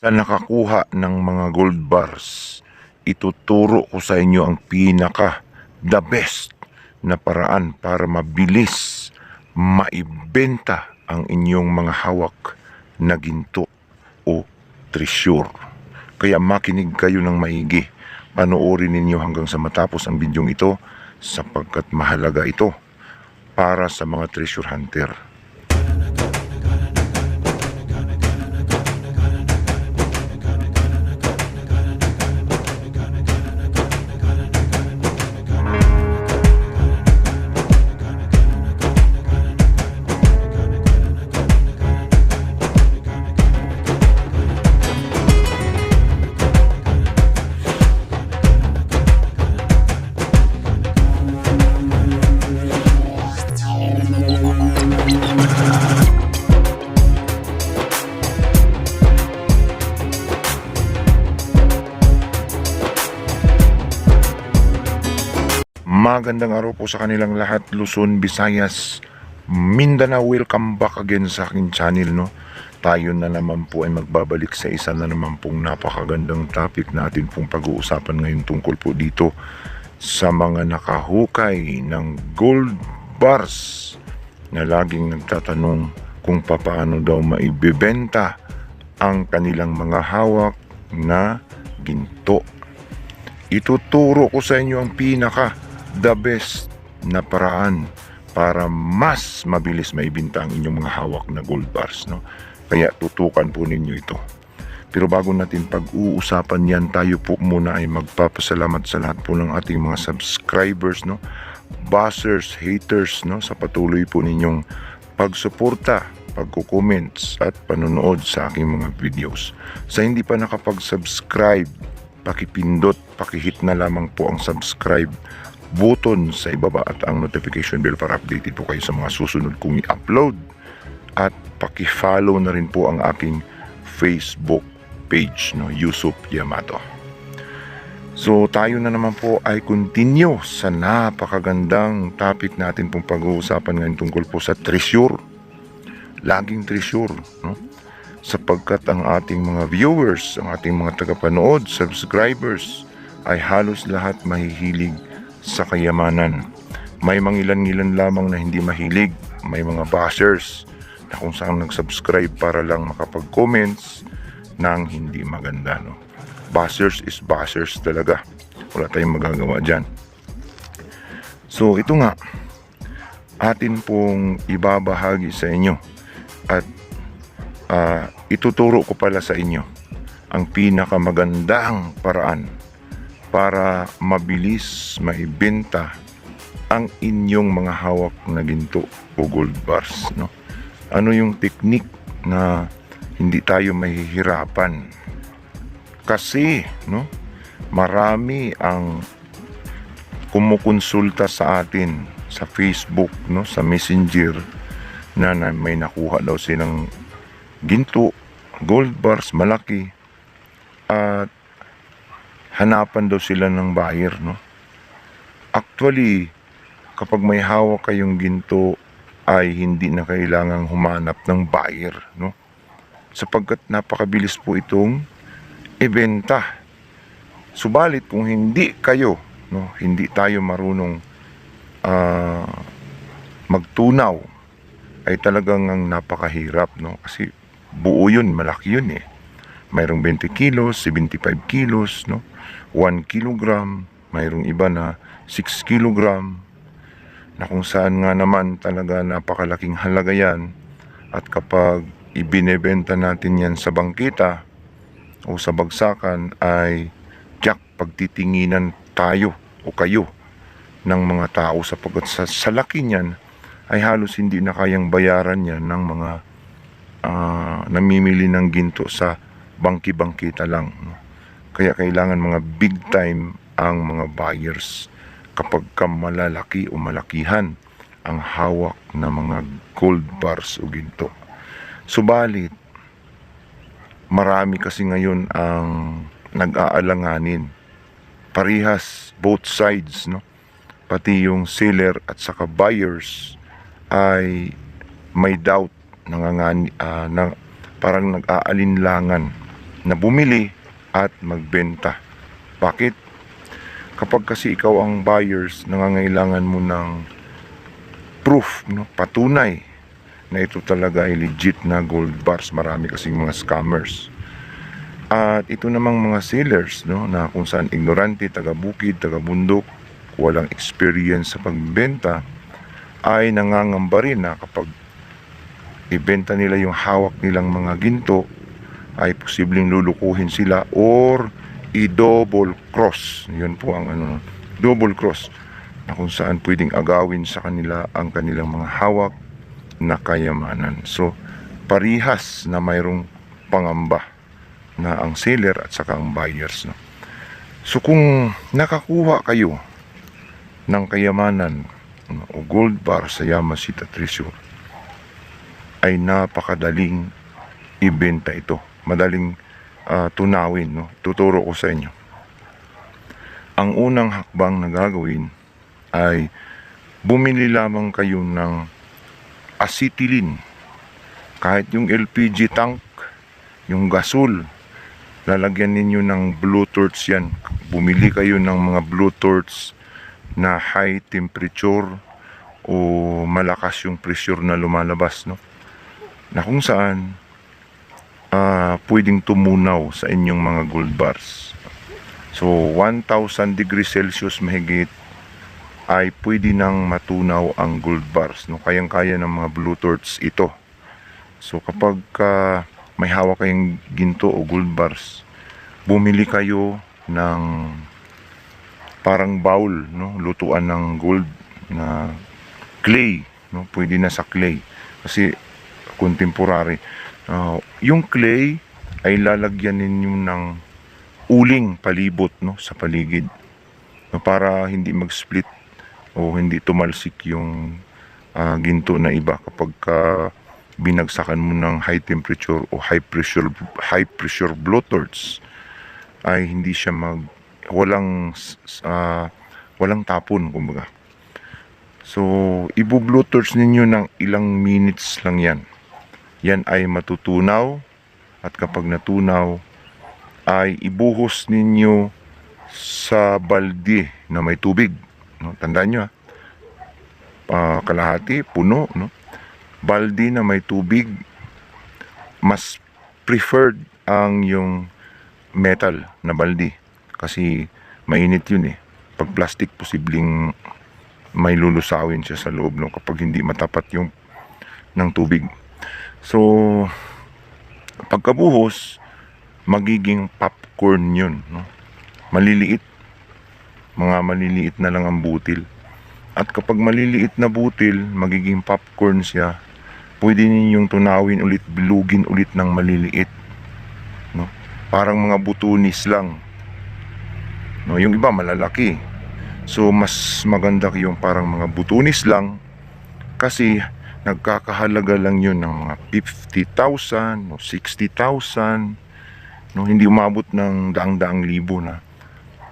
Sa nakakuha ng mga gold bars, ituturo ko sa inyo ang pinaka the best na paraan para mabilis maibenta ang inyong mga hawak na ginto o treasure. Kaya makinig kayo ng maigi. Panoorin ninyo hanggang sa matapos ang bidyong ito sapagkat mahalaga ito para sa mga treasure hunter. Magandang araw po sa kanilang lahat, Luzon, Visayas, Mindanao. Welcome back again sa aking channel, no? Tayo na naman po ay magbabalik sa isa na naman pong napakagandang topic natin pong pag-uusapan ngayon tungkol po dito sa mga nakahukay ng gold bars na laging nagtatanong kung papaano daw maibibenta ang kanilang mga hawak na ginto ituturo ko sa inyo ang pinaka the best na paraan para mas mabilis maibenta ang inyong mga hawak na gold bars no? Kaya tutukan po ninyo ito. Pero bago natin pag-uusapan yan tayo po muna ay magpapasalamat sa lahat po ng ating mga subscribers no? Buzzers, haters no? Sa patuloy po ninyong pagsuporta pagko-comments at panonood sa aking mga videos. Sa hindi pa nakapag-subscribe pakipindot, pakihit na lamang po ang subscribe button sa ibaba at ang notification bell para updated po kayo sa mga susunod kong i-upload at paki-follow na rin po ang aking Facebook page no Yusuf Yamato. So tayo na naman po ay continue sa napakagandang topic natin pong pag-uusapan ngayon tungkol po sa treasure. Laging treasure, no? sapagkat ang ating mga viewers, ang ating mga tagapanood, subscribers, ay halos lahat mahihilig sa kayamanan. May mangilan-ngilan lamang na hindi mahilig, may mga bashers na kung saan nag-subscribe para lang makapag-comments ng hindi maganda. No? Bashers is bashers talaga. Wala tayong magagawa dyan. So ito nga, atin pong ibabahagi sa inyo at ah, ituturo ko pala sa inyo ang pinakamagandang paraan para mabilis maibenta ang inyong mga hawak na ginto o gold bars no ano yung technique na hindi tayo mahihirapan kasi no marami ang kumukonsulta sa atin sa Facebook no sa Messenger na, na may nakuha daw silang ginto, gold bars, malaki. At hanapan daw sila ng buyer, no? Actually, kapag may hawak kayong ginto, ay hindi na kailangang humanap ng buyer, no? Sapagkat napakabilis po itong ibenta. Subalit kung hindi kayo, no, hindi tayo marunong ah, magtunaw ay talagang ang napakahirap no kasi buo yun malaki yun eh mayroong 20 kilos 75 kilos no? 1 kilogram mayroong iba na 6 kilogram na kung saan nga naman talaga napakalaking halaga yan. At kapag ibinebenta natin yan sa bangkita o sa bagsakan ay jack pagtitinginan tayo o kayo ng mga tao sapagkat sa, sa laki niyan ay halos hindi na kayang bayaran yan ng mga ah, namimili ng ginto sa bangki-bangkita lang. no? Kaya kailangan mga big time ang mga buyers kapag ka malalaki o malakihan ang hawak na mga gold bars o ginto. Subalit, marami kasi ngayon ang nag-aalanganin. Parihas, both sides, no? Pati yung seller at saka buyers ay may doubt nangangani ah, na parang nag-aalinlangan na bumili at magbenta. Bakit? Kapag kasi ikaw ang buyers, nangangailangan mo ng proof, no? patunay na ito talaga ay legit na gold bars. Marami kasing mga scammers. At ito namang mga sellers, no, na kung saan ignorante, taga-bukid, taga-bundok, walang experience sa pagbenta, ay nangangamba rin na kapag ibenta nila yung hawak nilang mga ginto, ay posibleng lulukuhin sila or i-double cross. Yun po ang ano, double cross na kung saan pwedeng agawin sa kanila ang kanilang mga hawak na kayamanan. So, parihas na mayroong pangamba na ang seller at saka ang buyers. No? So, kung nakakuha kayo ng kayamanan no, o gold bar sa Yamashita Treasure, ay napakadaling ibenta ito. Madaling ah, tunawin. No? Tuturo ko sa inyo. Ang unang hakbang na gagawin ay bumili lamang kayo ng acetylene. Kahit yung LPG tank, yung gasol, lalagyan ninyo ng blue torch yan. Bumili kayo ng mga blue torch na high temperature o malakas yung pressure na lumalabas, no? Na kung saan ah, pwedeng tumunaw sa inyong mga gold bars. So, 1,000 degrees Celsius mahigit ay pwede nang matunaw ang gold bars. No? Kayang-kaya ng mga blue torch ito. So, kapag ka may hawak kayong ginto o gold bars, bumili kayo ng parang bowl, no? lutuan ng gold na clay. No? Pwede na sa clay. Kasi contemporary. Ah, yung clay ay lalagyan ninyo ng uling palibot no sa paligid. No, para hindi mag-split o hindi tumalsik yung ah, ginto na iba kapag ka binagsakan mo ng high temperature o high pressure high pressure blowtorch ay hindi siya mag walang ah, walang tapon kumbaga. So ibu-blowtorch ninyo ng ilang minutes lang yan yan ay matutunaw at kapag natunaw ay ibuhos ninyo sa balde na may tubig. No? Tandaan nyo, ah. Ah, kalahati, puno. No? Balde na may tubig, mas preferred ang yung metal na balde. Kasi mainit yun eh. Pag plastic, posibleng may lulusawin siya sa loob no? kapag hindi matapat yung ng tubig. So, pagkabuhos, magiging popcorn yun. No? Maliliit. Mga maliliit na lang ang butil. At kapag maliliit na butil, magiging popcorn siya, pwede ninyong tunawin ulit, bilugin ulit ng maliliit. No? Parang mga butunis lang. No? Yung iba malalaki. So, mas maganda yung parang mga butunis lang kasi nagkakahalaga lang yun ng mga 50,000 o 60,000 no? Hindi umabot ng daang-daang libo na.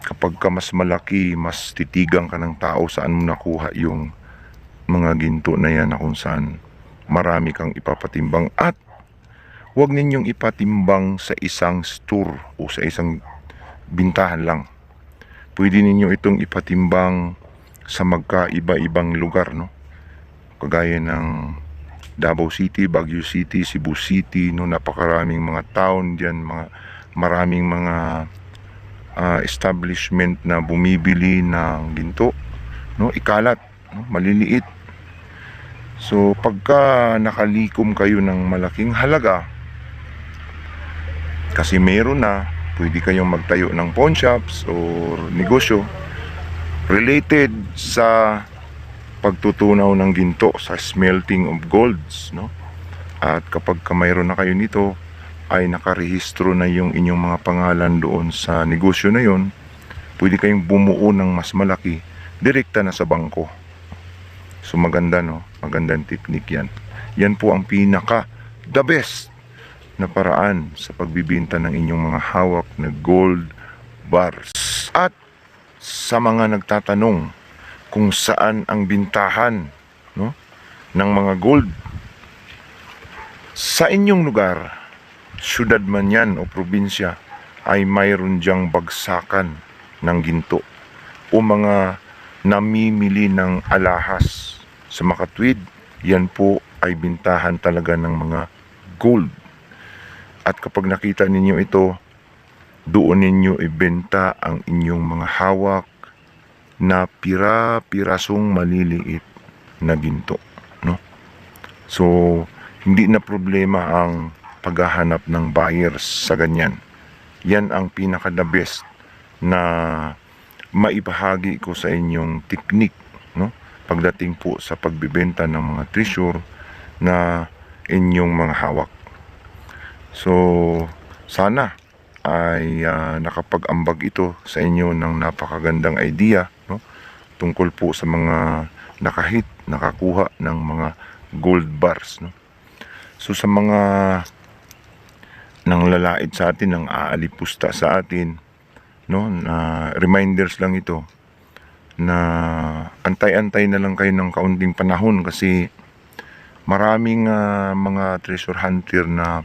Kapag ka mas malaki mas titigang ka ng tao saan mo nakuha yung mga ginto na yan na kung saan marami kang ipapatimbang. At huwag ninyong ipatimbang sa isang store o sa isang bintahan lang. Pwede ninyo itong ipatimbang sa magkaiba-ibang lugar no kagaya ng Davao City, Baguio City, Cebu City, no napakaraming mga town diyan, mga maraming mga ah, establishment na bumibili ng ginto, no ikalat, no, maliliit. So pagka nakalikom kayo ng malaking halaga, kasi meron na, pwede kayong magtayo ng pawn shops or negosyo related sa pagtutunaw ng ginto sa smelting of golds no? At kapag ka mayroon na kayo nito ay nakarehistro na yung inyong mga pangalan doon sa negosyo na yon pwede kayong bumuo ng mas malaki direkta na sa bangko. So maganda no? Magandang technique yan. Yan po ang pinaka the best na paraan sa pagbibinta ng inyong mga hawak na gold bars. At sa mga nagtatanong kung saan ang bintahan no ng mga gold. Sa inyong lugar syudad man yan o probinsya ay mayroon diyang bagsakan ng ginto o mga namimili ng alahas. Sa makatwid yan po ay bintahan talaga ng mga gold. At kapag nakita ninyo ito doon ninyo ibenta ang inyong mga hawak na pira-pirasong maliliit na ginto no? So hindi na problema ang paghahanap ng buyers sa ganyan. Yan ang pinaka the best na maibahagi ko sa inyong teknik no? Pagdating po sa pagbebenta ng mga treasure na inyong mga hawak. So sana ay ah, nakapag-ambag ito sa inyo ng napakagandang idea no? Tungkol po sa mga nakahit nakakuha ng mga gold bars no? So sa mga nang lalait sa atin ng aalipusta sa atin no? Na reminders lang ito na antay-antay na lang kayo ng kaunting panahon kasi maraming ah, mga treasure hunter na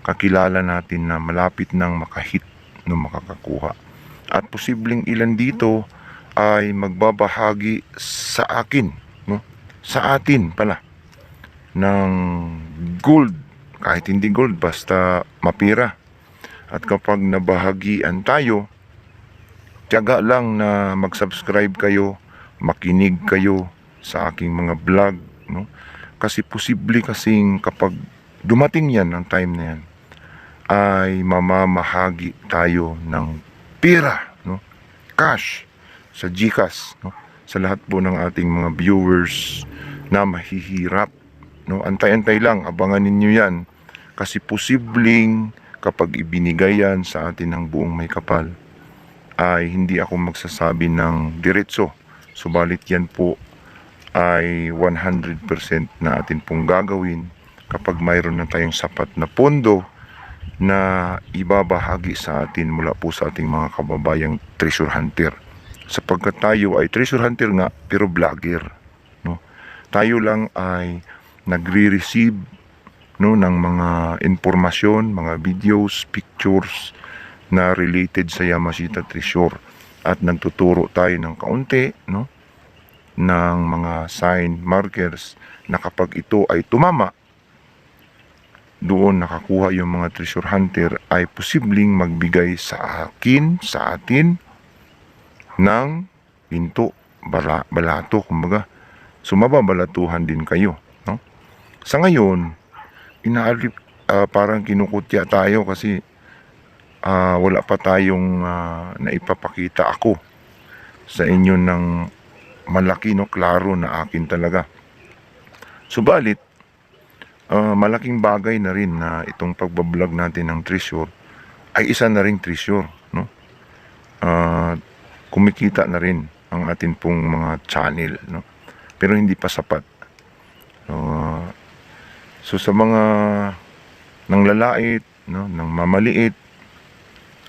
kakilala natin na malapit nang makahit no? Makakakuha. At posibleng ilan dito ay magbabahagi sa akin no? Sa atin pala ng gold. Kahit hindi gold basta mapira. At kapag nabahagian tayo tiyaga lang na mag-subscribe kayo makinig kayo sa aking mga vlog no? Kasi posible kasing kapag dumating yan ang time na yan ay mamamahagi tayo ng pera no? Cash sa GCash no? Sa lahat po ng ating mga viewers na mahihirap no? Antay-antay lang abangan ninyo yan. Kasi posibleng kapag ibinigay yan sa atin ng buong may kapal ay hindi ako magsasabi ng diretso. Subalit yan po ay 100% na atin pong gagawin kapag mayroon na tayong sapat na pondo na ibabahagi sa atin mula po sa ating mga kababayang treasure hunter sapagkat tayo ay treasure hunter nga pero vlogger no? Tayo lang ay nagre-receive no ng mga impormasyon, mga videos, pictures na related sa Yamashita Treasure. At nagtuturo tayo ng kaunti no ng mga sign markers na kapag ito ay tumama doon nakakuha yung mga treasure hunter ay posibleng magbigay sa akin, sa atin ng pinto, bala, balato, kumbaga. Sumababalatuhan din kayo. No? Sa ngayon, inaalip, ah, parang kinukutya tayo kasi ah, wala pa tayong ah, naipapakita ako sa inyo ng malaki no klaro na akin talaga. Subalit, ah, malaking bagay na rin na itong pagbablog natin ng treasure ay isa na ring treasure, no? Ah, kumikita na rin ang atin pong mga channel, no? Pero hindi pa sapat. Ah, so sa mga nang lalait, no, nang mamaliit,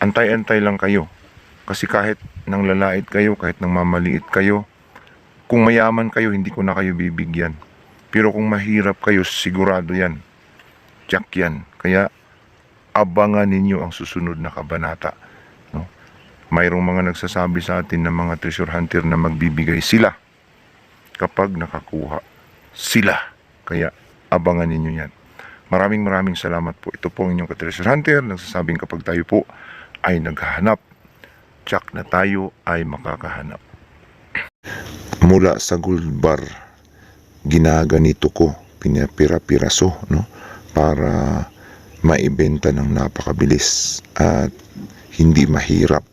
antay-antay lang kayo. Kasi kahit nang lalait kayo, kahit nang mamaliit kayo, kung mayaman kayo, hindi ko na kayo bibigyan. Pero kung mahirap kayo, sigurado yan. Tiyak yan. Kaya, abangan ninyo ang susunod na kabanata. Mayroong mga nagsasabi sa atin ng mga treasure hunter na magbibigay sila kapag nakakuha sila. Kaya, abangan ninyo yan. Maraming maraming salamat po. Ito po ang inyong ka-treasure hunter. Nagsasabing kapag tayo po ay naghahanap, tsak na tayo ay makakahanap. Mula sa gold bar, ginaganito ko, pinapira-piraso, no? Para maibenta ng napakabilis at hindi mahirap,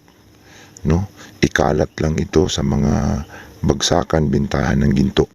no? Ikalat lang ito sa mga bagsakan bintahan ng ginto.